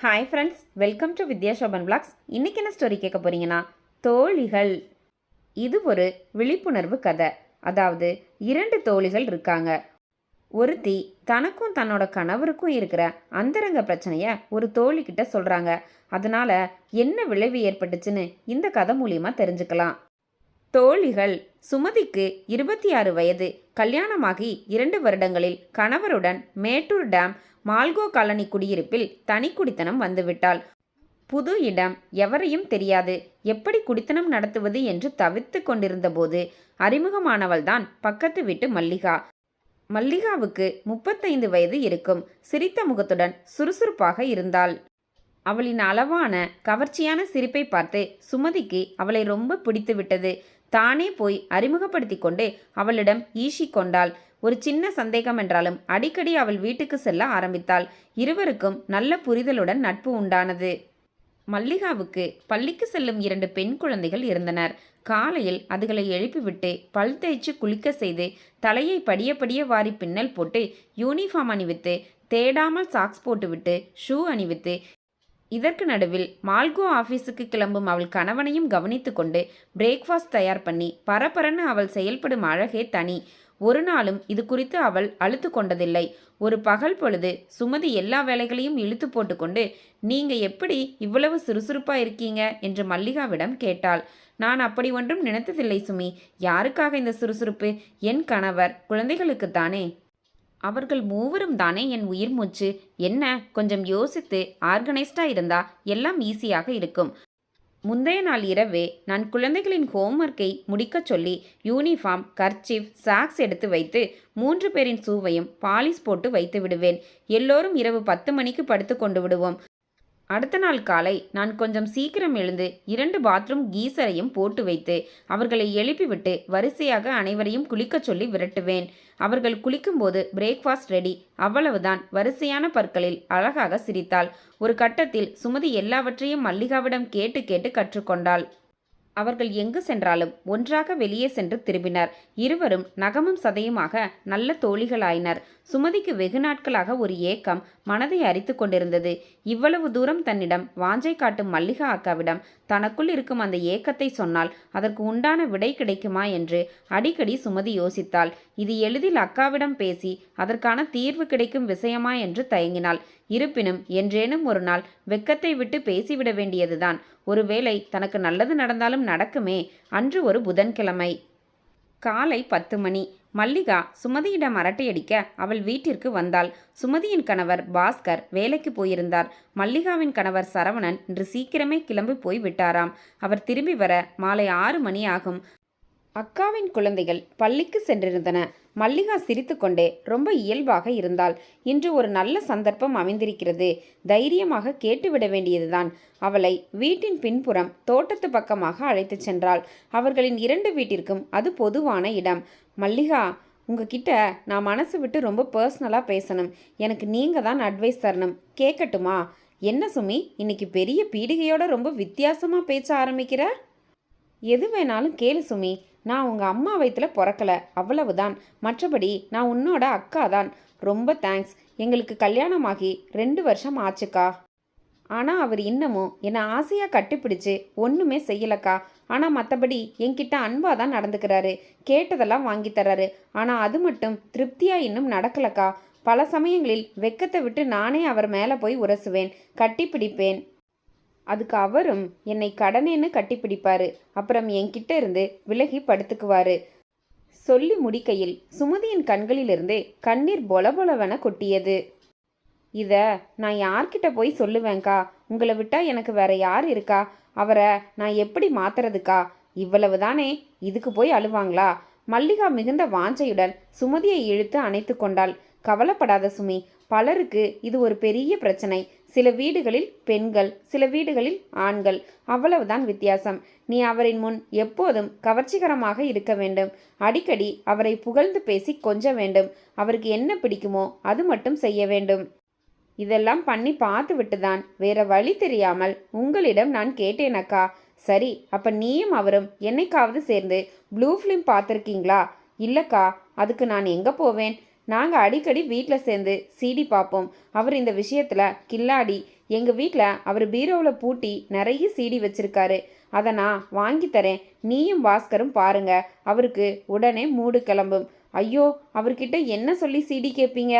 Hi friends welcome to Vidya Shoban blogs இன்றைக்கி என்ன story கேட்க போகிறீங்கன்னா தோழிகள். இது ஒரு விழிப்புணர்வு கதை. அதாவது இரண்டு தோழிகள் இருக்காங்க. ஒருத்தி தனக்கும் தன்னோட கணவருக்கும் இருக்கிற அந்தரங்க பிரச்சனையை ஒரு தோழிக்கிட்ட சொல்கிறாங்க அதனால் என்ன விளைவு ஏற்பட்டுச்சுன்னு இந்த கதை மூலியமாக தெரிஞ்சுக்கலாம். தோழிகள் சுமதிக்கு இருபத்தி ஆறு வயது. கல்யாணமாகி இரண்டு வருடங்களில் கணவருடன் மேட்டூர் டேம் மால்கோ காலனி குடியிருப்பில் தனி குடித்தனம் வந்துவிட்டாள். புது இடம் எவரையும் தெரியாது. எப்படி குடித்தனம் நடத்துவது என்று தவித்து கொண்டிருந்தபோது அறிமுகமானவள்தான் பக்கத்து வீட்டு மல்லிகா. மல்லிகாவுக்கு முப்பத்தைந்து வயது இருக்கும். சிரித்த முகத்துடன் சுறுசுறுப்பாக இருந்தாள். அவளின் அளவான கவர்ச்சியான சிரிப்பை பார்த்து சுமதிக்கு அவளை ரொம்ப பிடித்து விட்டது தானே போய் அறிமுகப்படுத்தி கொண்டு அவளிடம் ஈஷி கொண்டாள். ஒரு சின்ன சந்தேகம் என்றாலும் அடிக்கடி அவள் வீட்டுக்கு செல்ல ஆரம்பித்தாள். இருவருக்கும் நல்ல புரிதலுடன் நட்பு உண்டானது. மல்லிகாவுக்கு பள்ளிக்கு செல்லும் இரண்டு பெண் குழந்தைகள் இருந்தனர். காலையில் அதுகளை எழுப்பிவிட்டு பல் தேய்ச்சி குளிக்க செய்து தலையை படிய படிய வாரி பின்னல் போட்டு யூனிஃபார்ம் அணிவித்து தேடாமல் சாக்ஸ் போட்டுவிட்டு ஷூ அணிவித்து இதற்கு நடுவில் மால்கோ ஆஃபீஸுக்கு கிளம்பும் அவள் கணவனையும் கவனித்து கொண்டு பிரேக்ஃபாஸ்ட் தயார் பண்ணி பரபரன்னு அவள் செயல்படும் அழகே தனி. ஒரு நாளும் இது குறித்து அவள் அழுத்து கொண்டதில்லை. ஒரு பகல் பொழுது சுமதி எல்லா வேலைகளையும் இழுத்து போட்டுக்கொண்டு நீங்க எப்படி இவ்வளவு சுறுசுறுப்பா இருக்கீங்க? என்று மல்லிகாவிடம் கேட்டாள். நான் அப்படி ஒன்றும் நினைத்ததில்லை சுமி. யாருக்காக இந்த சுறுசுறுப்பு? என் கணவர் குழந்தைகளுக்குத்தானே அவர்கள் மூவரும் தானே என் உயிர் மூச்சு. என்ன? கொஞ்சம் யோசித்து ஆர்கனைஸ்டா இருந்தா எல்லாம் ஈஸியாக இருக்கும். முந்தைய நாள் இரவே நான் குழந்தைகளின் ஹோம்ஒர்க்கை முடிக்கச் சொல்லி யூனிஃபார்ம் கர்ச்சிஃப் சாக்ஸ் எடுத்து வைத்து மூன்று பேரின் சூவையும் பாலிஷ் போட்டு வைத்து விடுவேன். எல்லோரும் இரவு பத்து மணிக்கு படுத்து கொண்டு விடுவோம். அடுத்த நாள் காலை நான் கொஞ்சம் சீக்கிரம் எழுந்து இரண்டு பாத்ரூம் கீசரையும் போட்டு வைத்து அவர்களை எழுப்பிவிட்டு வரிசையாக அனைவரையும் குளிக்கச் சொல்லி விரட்டுவேன். அவர்கள் குளிக்கும்போது பிரேக்ஃபாஸ்ட் ரெடி அவ்வளவுதான். வரிசையான பற்களில் அழகாக சிரித்தாள். ஒரு கட்டத்தில் சுமதி எல்லாவற்றையும் மல்லிகாவிடம் கேட்டு கேட்டு கற்றுக்கொண்டாள். அவர்கள் எங்கு சென்றாலும் ஒன்றாக வெளியே சென்று திரும்பினர். இருவரும் நகமும் சதையுமாக நல்ல தோழிகளாயினர். சுமதிக்கு வெகு நாட்களாக ஒரு ஏக்கம் மனதை அரித்து கொண்டிருந்தது. இவ்வளவு தூரம் தன்னிடம் வாஞ்சை காட்டும் மல்லிகா அக்காவிடம் தனக்குள் இருக்கும் அந்த ஏக்கத்தை சொன்னால் அதற்கு உண்டான விடை கிடைக்குமா என்று அடிக்கடி சுமதி யோசித்தாள். இது எளிதில் அக்காவிடம் பேசி அதற்கான தீர்வு கிடைக்கும் விஷயமா என்று தயங்கினாள். இருப்பினும் என்றேனும் ஒரு நாள் வெக்கத்தை விட்டு பேசிவிட வேண்டியதுதான். ஒருவேளை தனக்கு நல்லது நடந்தாலும் நடக்குமே. அன்று ஒரு புதன்கிழமை. காலை பத்து மணி. மல்லிகா சுமதியிடம் அரட்டையடிக்க அவள் வீட்டிற்கு வந்தாள். சுமதியின் கணவர் பாஸ்கர் வேலைக்கு போயிருந்தார். மல்லிகாவின் கணவர் சரவணன் இன்று சீக்கிரமே கிளம்பி போய் விட்டாராம் அவர் திரும்பி வர மாலை ஆறு மணி ஆகும். அக்காவின் குழந்தைகள் பள்ளிக்கு சென்றிருந்தன. மல்லிகா சிரித்துக்கொண்டே ரொம்ப இயல்பாக இருந்தால் இன்று ஒரு நல்ல சந்தர்ப்பம் அமைந்திருக்கிறது. தைரியமாக கேட்டுவிட வேண்டியதுதான். அவளை வீட்டின் பின்புறம் தோட்டத்து பக்கமாக அழைத்துச் சென்றாள். அவர்களின் இரண்டு வீட்டிற்கும் அது பொதுவான இடம். மல்லிகா உங்ககிட்ட நான் மனசு விட்டு ரொம்ப பர்சனலாக பேசணும். எனக்கு நீங்கள் தான் அட்வைஸ் தரணும். கேட்கட்டுமா என்ன சுமி இன்னைக்கு பெரிய பீடிகையோட ரொம்ப வித்தியாசமாக பேச ஆரம்பிக்கிற? எது வேணாலும் கேளு சுமி. நான் உங்கள் அம்மா வயிற்றுல பிறக்கல அவ்வளவுதான். மற்றபடி நான் உன்னோட அக்கா தான் ரொம்ப தேங்க்ஸ் எங்களுக்கு கல்யாணமாகி ரெண்டு வருஷம் ஆச்சுக்கா. ஆனால் அவர் இன்னமும் என்னை ஆசையாக கட்டிப்பிடிச்சு ஒன்றுமே செய்யலக்கா. ஆனால் மற்றபடி என்கிட்ட அன்பாக தான் நடந்துக்கிறாரு. கேட்டதெல்லாம் வாங்கி தர்றாரு. ஆனால் அது மட்டும் திருப்தியாக இன்னும் நடக்கலக்கா. பல சமயங்களில் வெக்கத்தை விட்டு நானே அவர் மேலே போய் உரசுவேன் கட்டிப்பிடிப்பேன். அதுக்கு அவரும் என்னை கடனேன்னு கட்டிப்பிடிப்பாரு. அப்புறம் என்கிட்ட இருந்து விலகி படுத்துக்குவாரு. சொல்லி முடிக்கையில் சுமதியின் கண்களிலிருந்து கண்ணீர் பொலபொலவென கொட்டியது. இத நான் யார்கிட்ட போய் சொல்லுவேன்க்கா? உங்களை விட்டா எனக்கு வேற யார் இருக்கா? அவரை நான் எப்படி மாத்துறதுக்கா? இவ்வளவு தானே இதுக்கு போய் அழுவாங்களா? மல்லிகா மிகுந்த வாஞ்சையுடன் சுமதியை இழுத்து அணைத்து கொண்டாள். கவலைப்படாத சுமி. பலருக்கு இது ஒரு பெரிய பிரச்சனை. சில வீடுகளில் பெண்கள் சில வீடுகளில் ஆண்கள். அவ்வளவுதான் வித்தியாசம். நீ அவரின் முன் எப்போதும் கவர்ச்சிகரமாக இருக்க வேண்டும். அடிக்கடி அவரை புகழ்ந்து பேசி கொஞ்ச வேண்டும். அவருக்கு என்ன பிடிக்குமோ அது மட்டும் செய்ய வேண்டும். இதெல்லாம் பண்ணி பார்த்து விட்டுதான். வேற வழி தெரியாமல் உங்களிடம் நான் கேட்டேன் அக்கா. சரி அப்ப நீயும் அவரும் என்னைக்காவது சேர்ந்து ப்ளூ ஃபிலிம் பார்த்துருக்கீங்களா? இல்லக்கா அதுக்கு நான் எங்க போவேன்? நாங்கள் அடிக்கடி வீட்டில் சேர்ந்து சீடி பார்ப்போம் அவர் இந்த விஷயத்தில் கில்லாடி. எங்கள் வீட்டில் அவர் பீரோவில் பூட்டி நிறைய சீடி வச்சுருக்காரு. அதை நான் வாங்கி தரேன். நீயும் பாஸ்கரும் பாருங்க. அவருக்கு உடனே மூடு கிளம்பும். ஐயோ அவர்கிட்ட என்ன சொல்லி சீடி கேட்பீங்க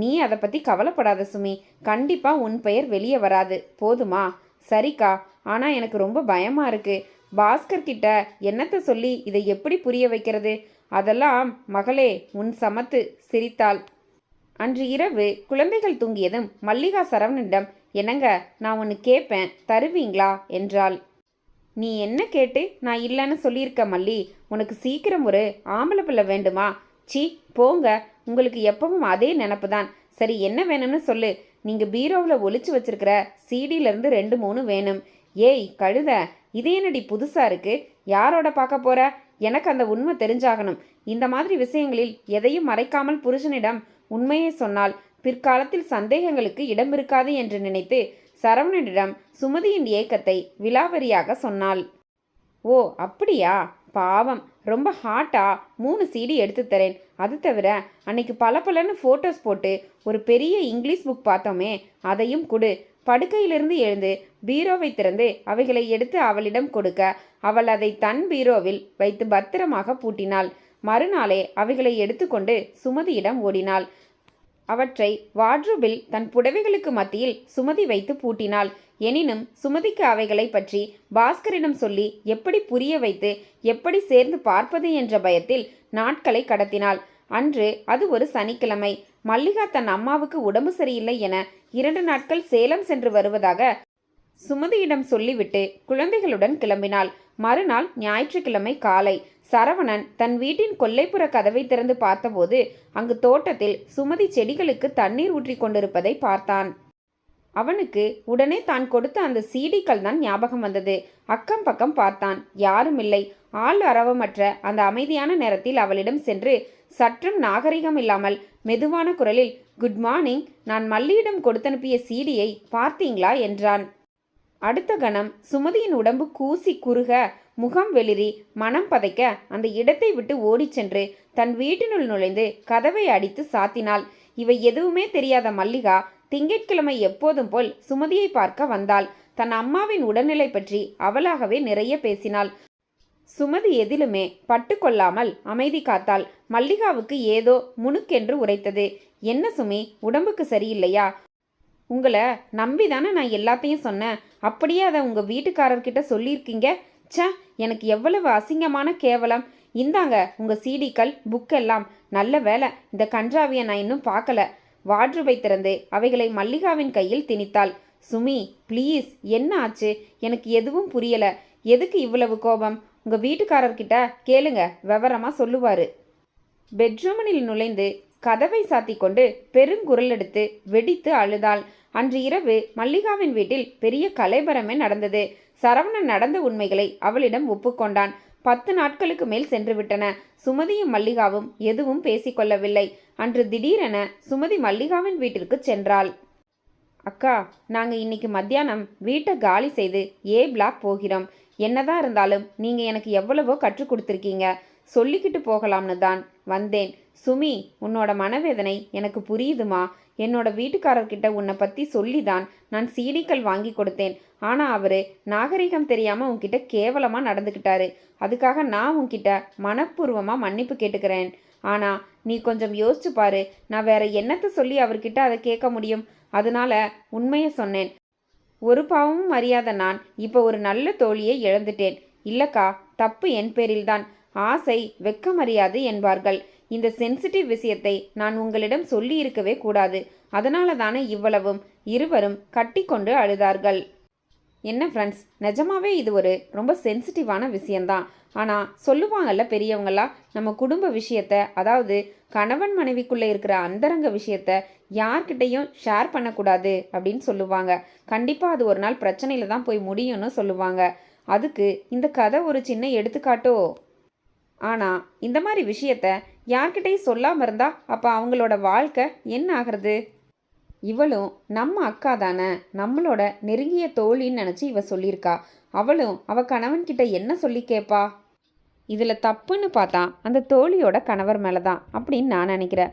நீ அதை பற்றி கவலைப்படாத சுமி. கண்டிப்பாக உன் பெயர் வெளியே வராது. போதுமா? சரிக்கா. ஆனால் எனக்கு ரொம்ப பயமாக இருக்குது பாஸ்கர் கிட்ட என்னத்தை சொல்லி இதை எப்படி புரிய வைக்கிறது? அதெல்லாம் மகளே உன் சமத்து சிரித்தாள். அன்று இரவு குழந்தைகள் தூங்கியதும் மல்லிகா சரவணனிடம் என்னங்க நான் ஒன்று கேட்பேன் தருவீங்களா? என்றாள். நீ என்ன கேட்டு நான் இல்லைன்னு சொல்லியிருக்க மல்லி. உனக்கு சீக்கிரம் ஒரு ஆம்பளை பிள்ளை வேண்டுமா? சீ போங்க. உங்களுக்கு எப்பவும் அதே நினப்பு தான். சரி என்ன வேணும்னு சொல்லு. நீங்கள் பீரோவில் ஒழிச்சு வச்சிருக்கிற சீடியிலேருந்து ரெண்டு மூணு வேணும். ஏய் கழுத இது என்னடி புதுசாக இருக்குது யாரோட பார்க்க போகிற எனக்கு அந்த உண்மை தெரிஞ்சாகணும். இந்த மாதிரி விஷயங்களில் எதையும் மறைக்காமல் புருஷனிடம் உண்மையை சொன்னால் பிற்காலத்தில் சந்தேகங்களுக்கு இடம் இருக்காது என்று நினைத்து சரவணனிடம் சுமதியின் ஏக்கத்தை விலாவரியாக சொன்னாள். ஓ அப்படியா? பாவம். ரொம்ப ஹாட்டா மூணு சீடி எடுத்து தரேன். அது தவிர அன்னைக்கு பல பலன்னு ஃபோட்டோஸ் போட்டு ஒரு பெரிய இங்கிலீஷ் புக் பார்த்தோமே அதையும் கொடு. படுக்கையிலிருந்து எழுந்து பீரோவை திறந்து அவைகளை எடுத்து அவளிடம் கொடுக்க அவள் அதை தன் பீரோவில் வைத்து பத்திரமாக பூட்டினாள். மறுநாளே அவைகளை எடுத்துக்கொண்டு சுமதியிடம் ஓடினாள். அவற்றை வாட்ரூபில் தன் புடவைகளுக்கு மத்தியில் சுமதி வைத்து பூட்டினாள். எனினும் சுமதிக்கு அவைகளை பற்றி பாஸ்கரிடம் சொல்லி எப்படி புரிய வைத்து எப்படி சேர்ந்து பார்ப்பது என்ற பயத்தில் நாட்களை கடத்தினாள். அன்று அது ஒரு சனிக்கிழமை. மல்லிகா தன் அம்மாவுக்கு உடம்பு சரியில்லை என இரண்டு நாட்கள் சேலம் சென்று வருவதாக சுமதியிடம் சொல்லிவிட்டு குழந்தைகளுடன் கிளம்பினாள். மறுநாள் ஞாயிற்றுக்கிழமை காலை சரவணன் தன் வீட்டின் கொல்லைப்புற கதவை திறந்து பார்த்தபோது அங்கு தோட்டத்தில் சுமதி செடிகளுக்கு தண்ணீர் ஊற்றி கொண்டிருப்பதை பார்த்தான். அவனுக்கு உடனே தான் கொடுத்த அந்த சீடிக்கள் தான் ஞாபகம் வந்தது. அக்கம் பக்கம் பார்த்தான். யாரும் இல்லை. ஆள் அரவமற்ற அந்த அமைதியான நேரத்தில் அவளிடம் சென்று சற்றும் நாகரிகம் இல்லாமல் மெதுவான குரலில் குட் மார்னிங் நான் மல்லியிடம் கொடுத்தனுப்பிய சீடியை பார்த்தீங்களா? என்றான். அடுத்த கணம் சுமதியின் உடம்பு கூசி குறுக முகம் வெளிரி மனம் பதைக்க அந்த இடத்தை விட்டு ஓடிச் சென்று தன் வீட்டினுள் நுழைந்து கதவை அடித்து சாத்தினாள். இவை எதுவுமே தெரியாத மல்லிகா திங்கட்கிழமை எப்போதும் போல் சுமதியை பார்க்க வந்தாள். தன் அம்மாவின் உடல்நிலை பற்றி அவளாகவே நிறைய பேசினாள். சுமதி எதிலுமே பட்டு கொள்ளாமல் அமைதி காத்தாள் மல்லிகாவுக்கு ஏதோ முணுக்கென்று உரைத்தது. என்ன சுமி உடம்புக்கு சரியில்லையா? உங்களை நம்பி தானே நான் எல்லாத்தையும் சொன்னேன். அப்படியே அதை உங்கள் வீட்டுக்காரர்கிட்ட சொல்லியிருக்கீங்க? ச எனக்கு எவ்வளவு அசிங்கமான கேவலம். இந்தாங்க உங்கள் சீடிக்கள் புக்கெல்லாம். நல்ல வேலை இந்த கன்றாவியை நான் இன்னும் பார்க்கல. வாட்ரூபை திறந்து அவைகளை மல்லிகாவின் கையில் திணித்தாள். சுமி ப்ளீஸ் என்ன ஆச்சு? எனக்கு எதுவும் புரியல. எதுக்கு இவ்வளவு கோபம்? உங்கள் வீட்டுக்காரர்கிட்ட கேளுங்க விவரமாக சொல்லுவார். பெட்ரூமனில் நுழைந்து கதவை சாத்தி கொண்டு பெருங்குரல் எடுத்து வெடித்து அழுதாள். அன்று இரவு மல்லிகாவின் வீட்டில் பெரிய கலைபரமே நடந்தது. சரவணன் நடந்த உண்மைகளை அவளிடம் ஒப்புக்கொண்டான். பத்து நாட்களுக்கு மேல் சென்று விட்டன சுமதியும் மல்லிகாவும் எதுவும் பேசிக்கொள்ளவில்லை. அன்று திடீரென சுமதி மல்லிகாவின் வீட்டிற்கு சென்றாள். அக்கா நாங்கள் இன்னைக்கு மத்தியானம் வீட்டை காலி செய்து ஏ பிளாக் போகிறோம். என்னதான் இருந்தாலும் நீங்கள் எனக்கு எவ்வளவோ கற்றுக் கொடுத்துருக்கீங்க. சொல்லிக்கிட்டு போகலாம்னு தான் வந்தேன். சுமி உன்னோட மனவேதனை எனக்கு புரியுதுமா? என்னோட வீட்டுக்காரர்கிட்ட உன்னை பற்றி சொல்லி தான் நான் சீடிக்கள் வாங்கி கொடுத்தேன். ஆனால் அவர் நாகரிகம் தெரியாமல் உன்கிட்ட கேவலமாக நடந்துக்கிட்டாரு. அதுக்காக நான் உன்கிட்ட மனப்பூர்வமாக மன்னிப்பு கேட்டுக்கிறேன். ஆனால் நீ கொஞ்சம் யோசிச்சு பாரு. நான் வேற என்னத்தை சொல்லி அவர்கிட்ட அதை கேட்க முடியும்? அதனால உண்மையை சொன்னேன். ஒரு பாவமும் அறியாத நான் இப்போ ஒரு நல்ல தோழியை இழந்துட்டேன். இல்லக்கா தப்பு என் பேரில்தான். ஆசை வெக்கமறியாது என்பார்கள். இந்த சென்சிட்டிவ் விஷயத்தை நான் உங்களிடம் சொல்லி இருக்கவே கூடாது. அதனால தானே இவ்வளவும்? இருவரும் கட்டிக்கொண்டு அழுதார்கள். என்ன ஃப்ரெண்ட்ஸ் நிஜமாவே இது ஒரு ரொம்ப சென்சிட்டிவான விஷயந்தான் ஆனால் சொல்லுவாங்கல்ல பெரியவங்களா நம்ம குடும்ப விஷயத்த அதாவது கணவன் மனைவிக்குள்ளே இருக்கிற அந்தரங்க விஷயத்த யார்கிட்டையும் ஷேர் பண்ணக்கூடாது அப்படின்னு சொல்லுவாங்க. கண்டிப்பாக அது ஒரு நாள் பிரச்சனையில் தான் போய் முடியும்னு சொல்லுவாங்க. அதுக்கு இந்த கதை ஒரு சின்ன எடுத்துக்காட்டோ? ஆனால் இந்த மாதிரி விஷயத்த யார்கிட்டையும் சொல்லாமல் இருந்தா அப்போ அவங்களோட வாழ்க்கை என்ன ஆகிறது? இவளும் நம்ம அக்கா தானே நம்மளோட நெருங்கிய தோழின்னு நினச்சி இவ சொல்லியிருக்கா. அவளும் அவ கணவன்கிட்ட என்ன சொல்லி கேட்பா இதில் தப்புன்னு பார்த்தா அந்த தோழியோட கணவர் மேலே தான் அப்படின்னு நான் நினைக்கிறேன்.